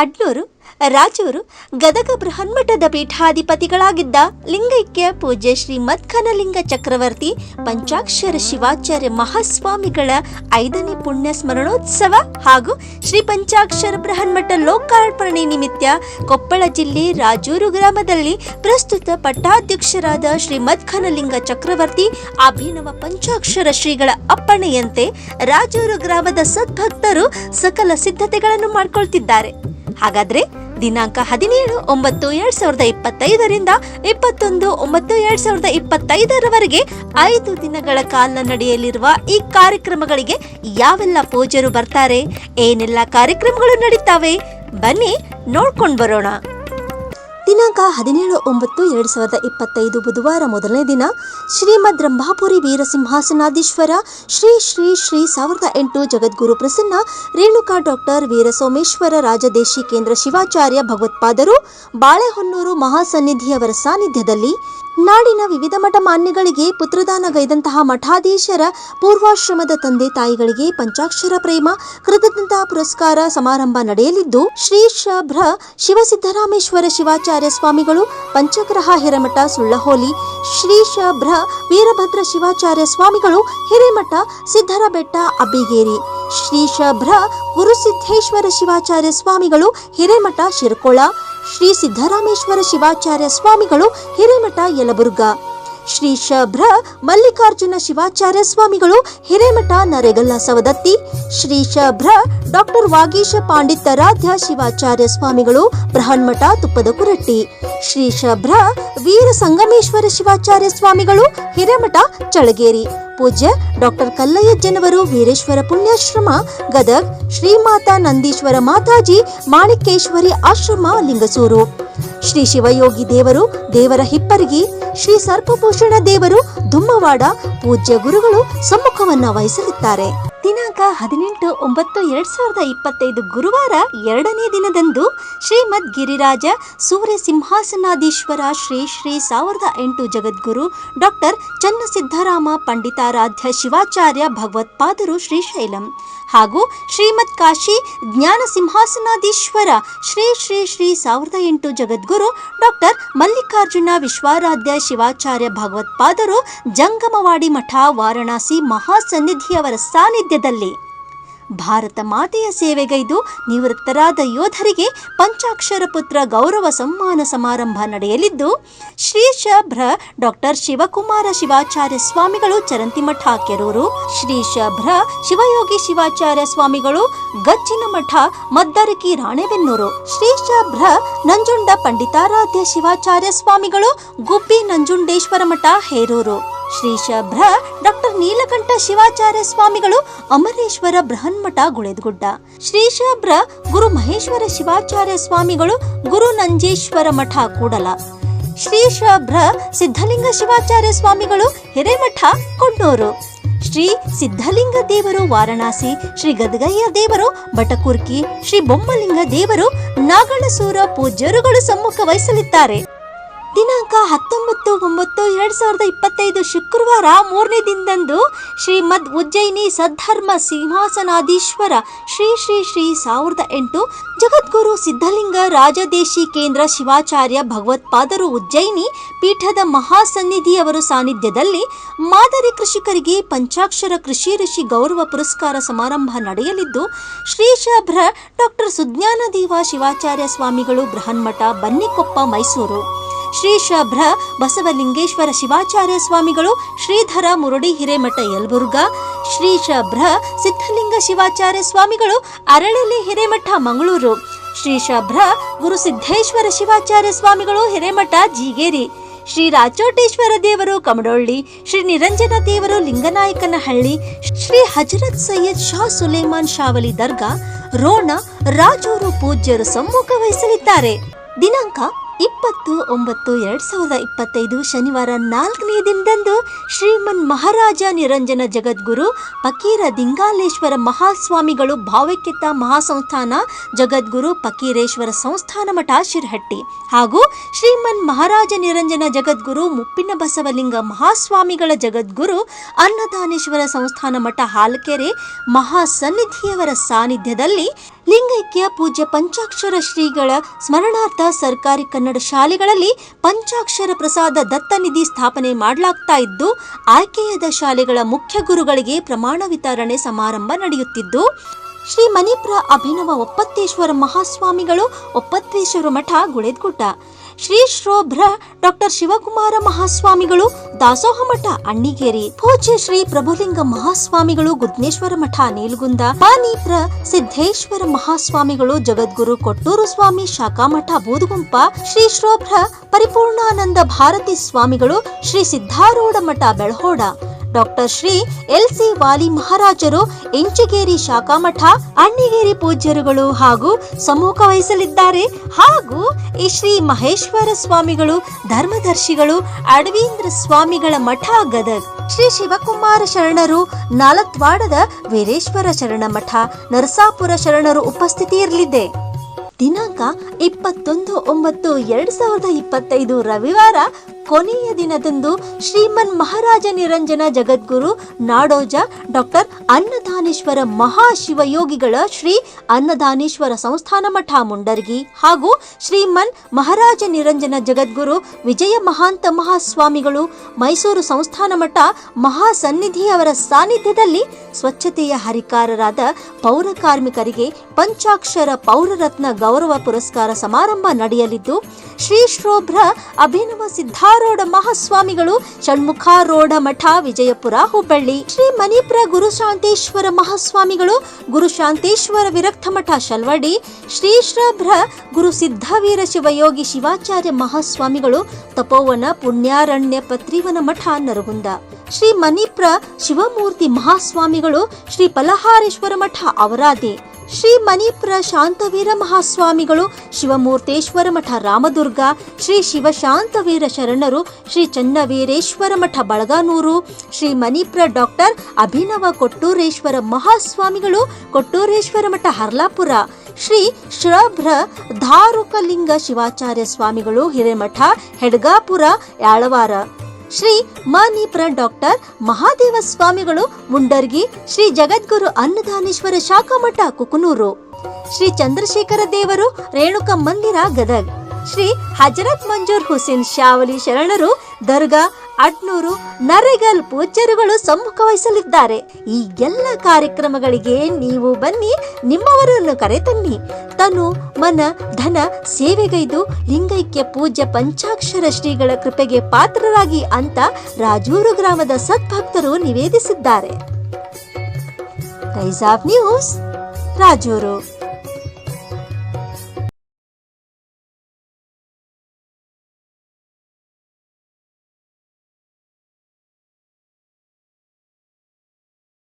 ಅಡ್ಲೂರು, ರಾಜೂರು ಗದಗ ಬೃಹನ್ಮಠದ ಪೀಠಾಧಿಪತಿಗಳಾಗಿದ್ದ ಲಿಂಗೈಕ್ಯ ಪೂಜ್ಯ ಶ್ರೀ ಮತ್ಕನಲಿಂಗ ಚಕ್ರವರ್ತಿ, ಪಂಚಾಕ್ಷರ ಶಿವಾಚಾರ್ಯ ಮಹಾಸ್ವಾಮಿಗಳ ಐದನೇ ಪುಣ್ಯ ಸ್ಮರಣೋತ್ಸವ ಹಾಗೂ ಶ್ರೀ ಪಂಚಾಕ್ಷರ ಬೃಹನ್ಮಠ ಲೋಕಾರ್ಪಣೆ ನಿಮಿತ್ತ ಕೊಪ್ಪಳ ಜಿಲ್ಲೆ ರಾಜೂರು ಗ್ರಾಮದಲ್ಲಿ ಪ್ರಸ್ತುತ ಪಟ್ಟಾಧ್ಯಕ್ಷರಾದ ಶ್ರೀ ಮತ್ಕನಲಿಂಗ ಚಕ್ರವರ್ತಿ, ಅಭಿನವ ಪಂಚಾಕ್ಷರ ಶ್ರೀಗಳ ಅಪ್ಪಣೆಯಂತೆ ರಾಜೂರು ಗ್ರಾಮದ ಸದ್ಭಕ್ತರು ಸಕಲ ಸಿದ್ಧತೆಗಳನ್ನು ಮಾಡಿಕೊಳ್ತಿದ್ದಾರೆ. ಹಾಗಾದ್ರೆ ದಿನಾಂಕ ಹದಿನೇಳು ಒಂಬತ್ತು ಎರಡ್ ಸಾವಿರದ ಇಪ್ಪತ್ತೈದರಿಂದ ಇಪ್ಪತ್ತೊಂದು ಒಂಬತ್ತು ಎರಡ್ ಸಾವಿರದ ಇಪ್ಪತ್ತೈದರವರೆಗೆ ಐದು ದಿನಗಳ ಕಾಲ ನಡೆಯಲಿರುವ ಈ ಕಾರ್ಯಕ್ರಮಗಳಿಗೆ ಯಾವೆಲ್ಲ ಪೂಜರು ಬರ್ತಾರೆ? ಏನೆಲ್ಲ ಕಾರ್ಯಕ್ರಮಗಳು ನಡೀತಾವೆ? ಬನ್ನಿ ನೋಡ್ಕೊಂಡು ಬರೋಣ. ದಿನಾಂಕ ಹದಿನೇಳು ಒಂಬತ್ತು ಎರಡು ಸಾವಿರದ ಇಪ್ಪತ್ತೈದು ಬುಧವಾರ ಮೊದಲನೇ ದಿನ ಶ್ರೀಮದ್ ರಂಭಾಪುರಿ ವೀರಸಿಂಹಾಸನಾಧೀಶ್ವರ ಶ್ರೀ ಶ್ರೀ ಶ್ರೀ ಸಾವಿರದ ಎಂಟು ಜಗದ್ಗುರು ಪ್ರಸನ್ನ, ರೇಣುಕಾ ಡಾಕ್ಟರ್ ವೀರಸೋಮೇಶ್ವರ ರಾಜದೇಶಿ ಕೇಂದ್ರ ಶಿವಾಚಾರ್ಯ ಭಗವತ್ಪಾದರು, ಬಾಳೆಹೊನ್ನೂರು ಮಹಾಸನ್ನಿಧಿಯವರ ಸಾನ್ನಿಧ್ಯದಲ್ಲಿ ನಾಡಿನ ವಿವಿಧ ಮಠ ಮಾನ್ಯಗಳಿಗೆ ಪುತ್ರದಾನಗೈದಂತಹ ಮಠಾಧೀಶರ ಪೂರ್ವಾಶ್ರಮದ ತಂದೆ ತಾಯಿಗಳಿಗೆ ಪಂಚಾಕ್ಷರ ಪ್ರೇಮ, ಕೃತಜ್ಞತಾ ಪುರಸ್ಕಾರ ಸಮಾರಂಭ ನಡೆಯಲಿದ್ದು, ಶ್ರೀ ಶಭ್ರ ಶಿವಸಿದ್ದರಾಮೇಶ್ವರ ಶಿವಾಚಾರ್ಯ ಸ್ವಾಮಿಗಳು, ಪಂಚಗ್ರಹ ಹಿರಮಠ ಸುಳ್ಳಹೋಲಿ, ಶ್ರೀ ಶಭ್ರ ವೀರಭದ್ರ ಶಿವಾಚಾರ್ಯ ಸ್ವಾಮಿಗಳು, ಹಿರೇಮಠ ಸಿದ್ದರಬೆಟ್ಟ ಅಬ್ಬಿಗೇರಿ, ಶ್ರೀ ಶಭ್ರ ಗುರುಸಿದ್ದೇಶ್ವರ ಶಿವಾಚಾರ್ಯ ಸ್ವಾಮಿಗಳು, ಹಿರೇಮಠ ಶಿರ್ಕೊಳ ಶ್ರೀ ಸಿದ್ದರಾಮೇಶ್ವರ ಶಿವಾಚಾರ್ಯ ಸ್ವಾಮಿಗಳು ಹಿರೇಮಠ, ಯಲಬುರ್ಗ. ಶ್ರೀ ಶಭ್ರ ಮಲ್ಲಿಕಾರ್ಜುನ ಶಿವಾಚಾರ್ಯ ಸ್ವಾಮಿಗಳು ಹಿರೇಮಠ, ನರೇಗಲ್ಲ ಸವದತ್ತಿ. ಶ್ರೀ ಶಭ್ರ ಡಾಕ್ಟರ್ ವಾಗೀಶ ಪಾಂಡಿತಾರಾಧ್ಯ ಶಿವಾಚಾರ್ಯ ಸ್ವಾಮಿಗಳು ಬೃಹನ್ಮಠ, ತುಪ್ಪದ ಕುರಟ್ಟಿ. ಶ್ರೀ ಶಭ್ರ ವೀರ ಸಂಗಮೇಶ್ವರ ಶಿವಾಚಾರ್ಯ ಸ್ವಾಮಿಗಳು ಹಿರೇಮಠ ಚಳಗೇರಿ ಪೂಜ್ಯ ಡಾಕ್ಟರ್ ಕಲ್ಲಯ್ಯಜ್ಜನವರು ವೀರೇಶ್ವರ ಪುಣ್ಯಾಶ್ರಮ, ಗದಗ್ ಶ್ರೀಮಾತಾ ನಂದೀಶ್ವರ ಮಾತಾಜಿ, ಮಾಣಿಕೇಶ್ವರಿ ಆಶ್ರಮ, ಲಿಂಗಸೂರು. ಶ್ರೀ ಶಿವಯೋಗಿ ದೇವರು ದೇವರ ಹಿಪ್ಪರಿಗಿ, ಶ್ರೀ ಸರ್ಪಭೂಷಣ ದೇವರು ದುಮ್ಮವಾಡ ಪೂಜ್ಯ ಗುರುಗಳು ಸಮ್ಮುಖವನ್ನ ವಹಿಸಲಿದ್ದಾರೆ. ದಿನಾಂಕ ಹದಿನೆಂಟು ಒಂಬತ್ತು ಎರಡು ಸಾವಿರದ ಇಪ್ಪತ್ತೈದು ಗುರುವಾರ ಎರಡನೇ ದಿನದಂದು ಶ್ರೀಮದ್ ಗಿರಿರಾಜ ಸೂರ್ಯ ಸಿಂಹಾಸನಾಧೀಶ್ವರ ಶ್ರೀ ಶ್ರೀ ಸಾವಿರದ ಎಂಟು ಜಗದ್ಗುರು ಡಾಕ್ಟರ್ ಚನ್ನಸಿದ್ದರಾಮ ಪಂಡಿತಾರಾಧ್ಯ ಶಿವಾಚಾರ್ಯ ಭಗವತ್ಪಾದರು ಶ್ರೀಶೈಲಂ. ಹಾಗೂ ಶ್ರೀಮತ್ ಕಾಶಿ ಜ್ಞಾನ ಸಿಂಹಾಸನಾಧೀಶ್ವರ ಶ್ರೀ ಶ್ರೀ ಶ್ರೀ ಸಾವಿರದ ಎಂಟು ಜಗದ್ಗುರು ಡಾಕ್ಟರ್ ಮಲ್ಲಿಕಾರ್ಜುನ ವಿಶ್ವಾರಾಧ್ಯ ಶಿವಾಚಾರ್ಯ ಭಗವತ್ಪಾದರು ಜಂಗಮವಾಡಿ ಮಠ ವಾರಣಾಸಿ ಮಹಾಸನ್ನಿಧಿಯವರ ಸಾನ್ನಿಧ್ಯದಲ್ಲಿ. ಭಾರತ ಮಾತೆಯ ಸೇವೆಗೈದು ನಿವೃತ್ತರಾದ ಯೋಧರಿಗೆ ಪಂಚಾಕ್ಷರ ಪುತ್ರ ಗೌರವ ಸಮ್ಮಾನ ಸಮಾರಂಭ ನಡೆಯಲಿದ್ದು ಶ್ರೀ ಶಭ್ರ ಡಾಕ್ಟರ್ ಶಿವಕುಮಾರ ಶಿವಾಚಾರ್ಯ ಸ್ವಾಮಿಗಳು ಚರಂತಿಮಠ ಕೆರೂರು ಶ್ರೀ ಶಭ್ರ ಶಿವಯೋಗಿ ಶಿವಾಚಾರ್ಯ ಸ್ವಾಮಿಗಳು ಗಜ್ಜಿನ ಮಠ ಮದ್ದರಕಿ ರಾಣೆಬೆನ್ನೂರು ಶ್ರೀ ಶಭ್ರ ನಂಜುಂಡ ಪಂಡಿತಾರಾಧ್ಯ ಶಿವಾಚಾರ್ಯ ಸ್ವಾಮಿಗಳು ಗುಬ್ಬಿ ನಂಜುಂಡೇಶ್ವರ ಮಠ ಹೇರೂರು. ಶ್ರೀ ಶಭ್ರ ಡಾಕ್ಟರ್ ನೀಲಕಂಠ ಶಿವಾಚಾರ್ಯ ಸ್ವಾಮಿಗಳು ಅಮರೇಶ್ವರ ಬೃಹನ್ಮಠ ಗುಳೆದ್ಗುಡ್ಡ. ಶ್ರೀ ಶಭ್ರ ಗುರು ಮಹೇಶ್ವರ ಶಿವಾಚಾರ್ಯ ಸ್ವಾಮಿಗಳು ಗುರು ನಂಜೇಶ್ವರ ಮಠ ಕೂಡಲ. ಶ್ರೀ ಶಭ್ರ ಸಿದ್ಧಲಿಂಗ ಶಿವಾಚಾರ್ಯ ಸ್ವಾಮಿಗಳು ಹಿರೇಮಠ ಕೊಣ್ಣೂರು. ಶ್ರೀ ಸಿದ್ಧಲಿಂಗ ದೇವರು ವಾರಣಾಸಿ, ಶ್ರೀ ಗದಗಯ್ಯ ದೇವರು ಬಟಕುರ್ಕಿ, ಶ್ರೀ ಬೊಮ್ಮಲಿಂಗ ದೇವರು ನಾಗಣಸೂರ ಪೂಜ್ಯರುಗಳು ಸಮ್ಮುಖ ವಹಿಸಲಿದ್ದಾರೆ. ದಿನಾಂಕ ಹತ್ತೊಂಬತ್ತು, ಒಂಬತ್ತು, ಎರಡ್ ಸಾವಿರದ ಇಪ್ಪತ್ತೈದು ಶುಕ್ರವಾರ ಮೂರನೇ ದಿನದಂದು ಶ್ರೀಮದ್ ಉಜ್ಜಯಿನಿ ಸದ್ಧರ್ಮ ಸಿಂಹಾಸನಾಧೀಶ್ವರ ಶ್ರೀ ಶ್ರೀ ಶ್ರೀ ಸಾವಿರದ ಎಂಟು ಜಗದ್ಗುರು ಸಿದ್ಧಲಿಂಗ ರಾಜದೇಶಿ ಕೇಂದ್ರ ಶಿವಾಚಾರ್ಯ ಭಗವತ್ಪಾದರು ಉಜ್ಜಯಿನಿ ಪೀಠದ ಮಹಾಸನ್ನಿಧಿಯವರ ಸಾನ್ನಿಧ್ಯದಲ್ಲಿ ಮಾದರಿ ಕೃಷಿಕರಿಗೆ ಪಂಚಾಕ್ಷರ ಕೃಷಿ ಋಷಿ ಗೌರವ ಪುರಸ್ಕಾರ ಸಮಾರಂಭ ನಡೆಯಲಿದ್ದು ಶ್ರೀ ಶಭ್ರ ಡಾಕ್ಟರ್ ಸುಜ್ಞಾನದೇವ ಶಿವಾಚಾರ್ಯ ಸ್ವಾಮಿಗಳು ಬೃಹನ್ಮಠ, ಬನ್ನಿಕೊಪ್ಪ, ಮೈಸೂರು. ಶ್ರೀ ಶಭ್ರ ಬಸವಲಿಂಗೇಶ್ವರ ಶಿವಾಚಾರ್ಯ ಸ್ವಾಮಿಗಳು, ಶ್ರೀಧರ ಮುರುಡಿ ಹಿರೇಮಠ ಯಲ್ಬುರ್ಗ ಶ್ರೀ ಶಭ್ರ ಸಿದ್ಧಲಿಂಗ ಶಿವಾಚಾರ್ಯ ಸ್ವಾಮಿಗಳು, ಅರಳಲಿ ಹಿರೇಮಠ ಮಂಗಳೂರು ಶ್ರೀ ಶಭ್ರ ಗುರು ಸಿದ್ದೇಶ್ವರ ಶಿವಾಚಾರ್ಯ ಸ್ವಾಮಿಗಳು ಹಿರೇಮಠ ಜೀಗೇರಿ, ಶ್ರೀ ರಾಚೋಟೇಶ್ವರ ದೇವರು ಕಮಡೊಳ್ಳಿ, ಶ್ರೀ ನಿರಂಜನ ದೇವರು ಲಿಂಗನಾಯಕನಹಳ್ಳಿ, ಶ್ರೀ ಹಜರತ್ ಸೈಯದ್ ಶಾ ಸುಲೇಮಾನ್ ಶಾವಲಿ ದರ್ಗಾ, ರೋಣ ರಾಜೂರು ಪೂಜ್ಯರು ಸಮ್ಮುಖ ವಹಿಸಲಿದ್ದಾರೆ. ದಿನಾಂಕ ಇಪ್ಪತ್ತು ಒಂಬತ್ತು ಎರಡ್ ಸಾವಿರದ ಇಪ್ಪತ್ತೈದು ಶನಿವಾರ ನಾಲ್ಕನೇ ದಿನದಂದು ಶ್ರೀಮನ್ ಮಹಾರಾಜ ನಿರಂಜನ ಜಗದ್ಗುರು ಫಕೀರ ದಿಂಗಾಲೇಶ್ವರ ಮಹಾಸ್ವಾಮಿಗಳು ಭಾವೈಕ್ಯತಾ ಮಹಾಸಂಸ್ಥಾನ ಜಗದ್ಗುರು ಫಕೀರೇಶ್ವರ ಸಂಸ್ಥಾನ ಮಠ ಶಿರಹಟ್ಟಿ ಹಾಗೂ ಶ್ರೀಮನ್ ಮಹಾರಾಜ ನಿರಂಜನ ಜಗದ್ಗುರು ಮುಪ್ಪಿನ ಬಸವಲಿಂಗ ಮಹಾಸ್ವಾಮಿಗಳ ಜಗದ್ಗುರು ಅನ್ನದಾನೇಶ್ವರ ಸಂಸ್ಥಾನ ಮಠ ಹಾಲಕೆರೆ ಮಹಾಸನ್ನಿಧಿಯವರ ಸಾನ್ನಿಧ್ಯದಲ್ಲಿ ಲಿಂಗೈಕ್ಯ ಪೂಜ್ಯ ಪಂಚಾಕ್ಷರ ಶ್ರೀಗಳ ಸ್ಮರಣಾರ್ಥ ಸರ್ಕಾರಿ ಕನ್ನಡ ಶಾಲೆಗಳಲ್ಲಿ ಪಂಚಾಕ್ಷರ ಪ್ರಸಾದ ದತ್ತನಿಧಿ ಸ್ಥಾಪನೆ ಮಾಡಲಾಗ್ತಾ ಇದ್ದು, ಆಯ್ಕೆಯಾದ ಶಾಲೆಗಳ ಮುಖ್ಯ ಗುರುಗಳಿಗೆ ಪ್ರಮಾಣ ವಿತರಣೆ ಸಮಾರಂಭ ನಡೆಯುತ್ತಿದ್ದು, ಶ್ರೀ ಮನಿಪುರ ಅಭಿನವ ಒಪ್ಪತ್ತೇಶ್ವರ ಮಹಾಸ್ವಾಮಿಗಳು ಒಪ್ಪತ್ತೇಶ್ವರ ಮಠ ಗುಳೇದ್ಗುಡ್ಡ. ಶ್ರೀ ಶ್ರೋಭ್ರ ಡಾಕ್ಟರ್ ಶಿವಕುಮಾರ ಮಹಾಸ್ವಾಮಿಗಳು, ದಾಸೋಹ ಮಠ, ಅಣ್ಣಿಗೇರಿ, ಪೂಜ್ಯ ಶ್ರೀ ಪ್ರಭುಲಿಂಗ ಮಹಾಸ್ವಾಮಿಗಳು ಗುದ್ನೇಶ್ವರ ಮಠ, ನೀಲ್ಗುಂದ, ಪಾನೀಪ್ರ ಸಿದ್ದೇಶ್ವರ ಮಹಾಸ್ವಾಮಿಗಳು, ಜಗದ್ಗುರು ಕೊಟ್ಟೂರು ಸ್ವಾಮಿ ಶಾಖಾಮಠ ಬೂದುಗುಂಪ, ಶ್ರೀ ಶ್ರೋಭ್ರ ಪರಿಪೂರ್ಣಾನಂದ ಭಾರತಿ ಸ್ವಾಮಿಗಳು, Shri Siddharoodha Math, Belahoda. Doctor Shri L C Vali ಮಹಾರಾಜರು ಇಂಚಗೇರಿ ಶಾಖಾ ಮಠ, ಅಣ್ಣಿಗೇರಿ ಪೂಜ್ಯರುಗಳು ಹಾಗೂ ಸಮ್ಮುಖ ವಹಿಸಲಿದ್ದಾರೆ. ಹಾಗೂ ಈ ಶ್ರೀ ಮಹೇಶ್ವರ ಸ್ವಾಮಿಗಳು, ಧರ್ಮದರ್ಶಿಗಳು ಅಡವೀಂದ್ರ ಸ್ವಾಮಿಗಳ ಮಠ ಗದಗ್. ಶ್ರೀ ಶಿವಕುಮಾರ ಶರಣರು, ನಾಲತ್ವಾಡದ ವೀರೇಶ್ವರ ಶರಣ ಮಠ, ನರಸಾಪುರ ಶರಣರು ಉಪಸ್ಥಿತಿ ಇರಲಿದೆ ದಿನಾಂಕ ಇಪ್ಪತ್ತೊಂದು ಒಂಬತ್ತು ಎರಡ್ ಸಾವಿರದ ಇಪ್ಪತ್ತೈದು ರವಿವಾರ ಕೊನೆಯ ದಿನದಂದು ಶ್ರೀಮನ್ ಮಹಾರಾಜ ನಿರಂಜನ ಜಗದ್ಗುರು ನಾಡೋಜ ಡಾಕ್ಟರ್ ಅನ್ನದಾನೇಶ್ವರ ಮಹಾಶಿವಯೋಗಿಗಳ ಶ್ರೀ ಅನ್ನದಾನೇಶ್ವರ ಸಂಸ್ಥಾನ ಮಠ ಮುಂಡರ್ಗಿ ಹಾಗೂ ಶ್ರೀಮನ್ ಮಹಾರಾಜ ನಿರಂಜನ ಜಗದ್ಗುರು ವಿಜಯ ಮಹಾಂತ ಮಹಾಸ್ವಾಮಿಗಳು ಮೈಸೂರು ಸಂಸ್ಥಾನ ಮಠ ಮಹಾಸನ್ನಿಧಿಯವರ ಸಾನ್ನಿಧ್ಯದಲ್ಲಿ ಸ್ವಚ್ಛತೆಯ ಹರಿಕಾರರಾದ ಪೌರ ಕಾರ್ಮಿಕರಿಗೆ ಪಂಚಾಕ್ಷರ ಪೌರರತ್ನ ಗೌರವ ಪುರಸ್ಕಾರ ಸಮಾರಂಭ ನಡೆಯಲಿದ್ದು, ಶ್ರೀ ಶ್ರೋಭ್ರ ಅಭಿನವ ಸಿದ್ಧಾರೂಢ ಮಹಾಸ್ವಾಮಿಗಳು ಷಣ್ಮುಖಾರೂಢ ಮಠ, ವಿಜಯಪುರ, ಹುಬ್ಬಳ್ಳಿ, ಶ್ರೀ ಮಣಿಪುರ ಗುರುಶಾಂತೇಶ್ವರ ಮಹಾಸ್ವಾಮಿಗಳು ಗುರುಶಾಂತೇಶ್ವರ ವಿರಕ್ತ ಮಠ, ಶಲ್ವಡಿ, ಶ್ರೀ ಶ್ರಭ್ರ ಗುರು ಸಿದ್ಧವೀರ ಶಿವಯೋಗಿ ಶಿವಾಚಾರ್ಯ ಮಹಾಸ್ವಾಮಿಗಳು, ತಪೋವನ ಪುಣ್ಯಾರಣ್ಯ ಪತ್ರಿವನ ಮಠ ನರಗುಂದ, ಶ್ರೀ ಮಣಿಪ್ರ ಶಿವಮೂರ್ತಿ ಮಹಾಸ್ವಾಮಿಗಳು ಶ್ರೀ ಬಲಹಾರೇಶ್ವರ ಮಠ ಅವರಾದಿ ಶ್ರೀ ಮಣಿಪುರ ಶಾಂತವೀರ ಮಹಾಸ್ವಾಮಿಗಳು, ಶಿವಮೂರ್ತೇಶ್ವರ ಮಠ ರಾಮದುರ್ಗ, ಶ್ರೀ ಶಿವಶಾಂತವೀರ ಶರಣರು, ಶ್ರೀ ಚನ್ನವೀರೇಶ್ವರ ಮಠ ಬಳಗಾನೂರು, ಶ್ರೀ ಮಣಿಪುರ ಡಾಕ್ಟರ್ ಅಭಿನವ ಕೊಟ್ಟೂರೇಶ್ವರ ಮಹಾಸ್ವಾಮಿಗಳು, ಕೊಟ್ಟೂರೇಶ್ವರ ಮಠ ಹರ್ಲಾಪುರ, ಶ್ರೀ ಶ್ರಭ್ರ ಧಾರುಕಲಿಂಗ ಶಿವಾಚಾರ್ಯ ಸ್ವಾಮಿಗಳು, ಹಿರೇಮಠ, ಹೆಡ್ಗಾಪುರ, ಯಾಳವಾರ. ಶ್ರೀ ಮಾನೀಪುರ ಡಾಕ್ಟರ್ ಮಹಾದೇವ ಸ್ವಾಮಿಗಳು ಮುಂಡರ್ಗಿ, ಶ್ರೀ ಜಗದ್ಗುರು ಅನ್ನದಾನೇಶ್ವರ ಶಾಖಾ ಮಠ ಕುಕನೂರು, ಶ್ರೀ ಚಂದ್ರಶೇಖರ ದೇವರು ರೇಣುಕ ಮಂದಿರ ಗದಗ್, ಶ್ರೀ ಹಜರತ್ ಮಂಜೂರ್ ಹುಸೇನ್ ಶಾವಲಿ ಶರಣರು ದರ್ಗಾ ಅಡ್ನೂರು ನರೆಗಲ್ ಪೂಜ್ಯರುಗಳು ಸಮ್ಮುಖ ವಹಿಸಲಿದ್ದಾರೆ. ಈ ಎಲ್ಲ ಕಾರ್ಯಕ್ರಮಗಳಿಗೆ ನೀವು ಬನ್ನಿ, ನಿಮ್ಮವರನ್ನು ಕರೆತನ್ನಿ. ತನು ಮನ, ಧನ, ಸೇವೆಗೈದು ಲಿಂಗೈಕ್ಯ ಪೂಜ್ಯ ಪಂಚಾಕ್ಷರ ಶ್ರೀಗಳ ಕೃಪೆಗೆ ಪಾತ್ರರಾಗಿ ಅಂತ ರಾಜೂರು ಗ್ರಾಮದ ಸದ್ಭಕ್ತರು ನಿವೇದಿಸಿದ್ದಾರೆ. Rise of news Rajuru.